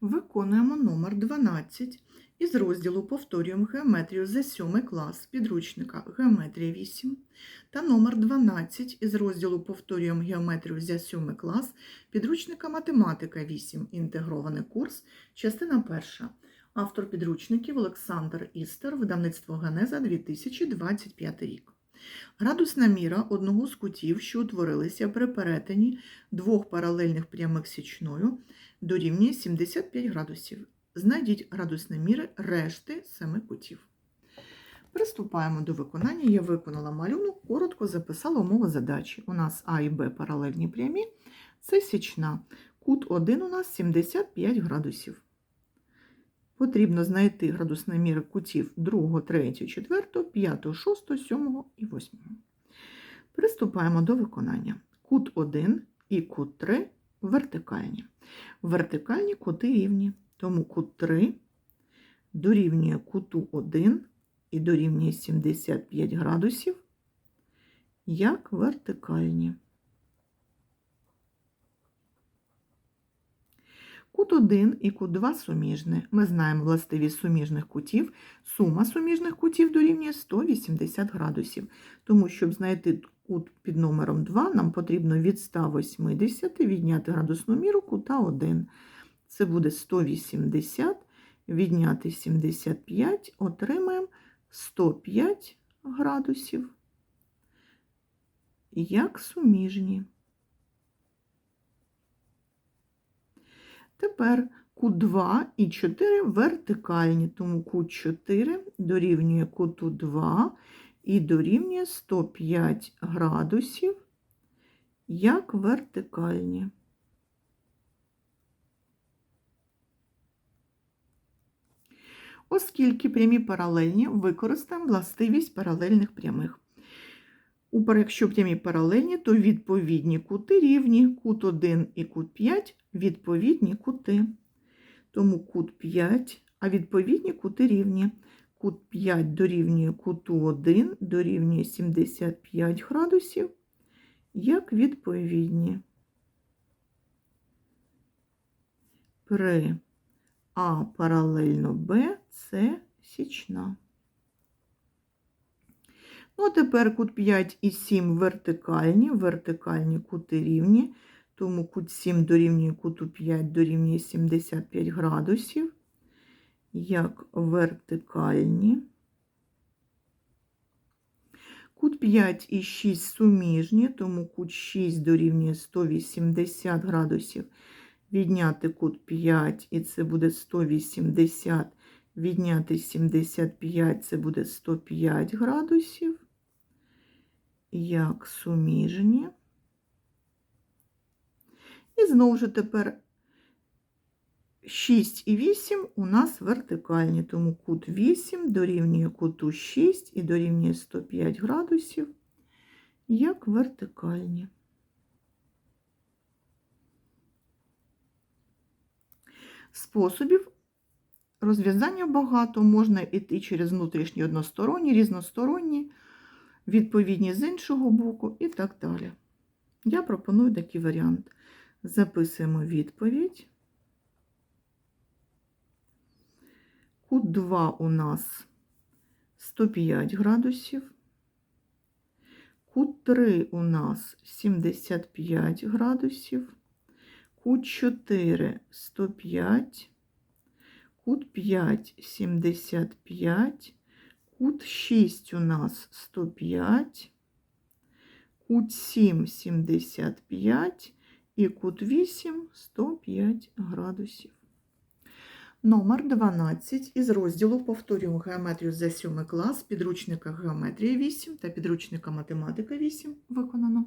Виконуємо номер 12 із розділу Повторюємо геометрію за 7 клас підручника Геометрія 8 та номер 12 із розділу Повторюємо геометрію за 7 клас підручника Математика 8. Інтегрований курс, частина 1. Автор підручників Олександр Істер, видавництво Генеза 2025 рік. Градусна міра одного з кутів, що утворилися при перетині двох паралельних прямих січною, дорівнює 75 градусів. Знайдіть градусні міри решти семи кутів. Приступаємо до виконання. Я виконала малюнок, коротко записала умови задачі. У нас А і Б паралельні прямі. Це січна. Кут 1 у нас 75 градусів. Потрібно знайти градусні міри кутів 2, 3, 4, 5, 6, 7 і 8. Приступаємо до виконання. Кут 1 і кут 3 вертикальні. Вертикальні кути рівні, тому кут 3 дорівнює куту 1 і дорівнює 75 градусів, як вертикальні. Кут 1 і кут 2 суміжні. Ми знаємо властивість суміжних кутів. Сума суміжних кутів дорівнює 180 градусів. Тому, щоб знайти кут під номером 2, нам потрібно від 180 відняти градусну міру кута 1. Це буде 180, відняти 75, отримаємо 105 градусів, як суміжні. Тепер кут 2 і 4 вертикальні, тому кут 4 дорівнює куту 2 і дорівнює 105 градусів, як вертикальні. Оскільки прямі паралельні, використаємо властивість паралельних прямих. Якщо прямі паралельні, то відповідні кути рівні, кут 1 і кут 5 відповідні кути. Тому кут 5, а відповідні кути рівні. Кут 5 дорівнює куту 1 дорівнює 75 градусів, як відповідні. При А паралельно Б це січна. Ну, тепер кут 5 і 7 вертикальні, вертикальні кути рівні, тому кут 7 дорівнює куту 5 дорівнює 75 градусів, як вертикальні. Кут 5 і 6 суміжні, тому кут 6 дорівнює 180 градусів. Відняти кут 5, і це буде 180, відняти 75, це буде 105 градусів як суміжні. І знову ж тепер 6 і 8 у нас вертикальні, тому кут 8 дорівнює куту 6 і дорівнює 105 градусів, як вертикальні. Способів розв'язання багато, можна йти через внутрішні односторонні, різносторонні відповідні з іншого боку і так далі. Я пропоную такий варіант. Записуємо відповідь. Кут 2 у нас 105 градусів. Кут 3 у нас 75 градусів. Кут 4 105. Кут 5 75. Кут 6 у нас 105, кут 7 75 і кут 8 105 градусів. Номер 12 із розділу Повторюємо геометрію за 7 клас підручника геометрії 8 та підручника Математика 8 виконано.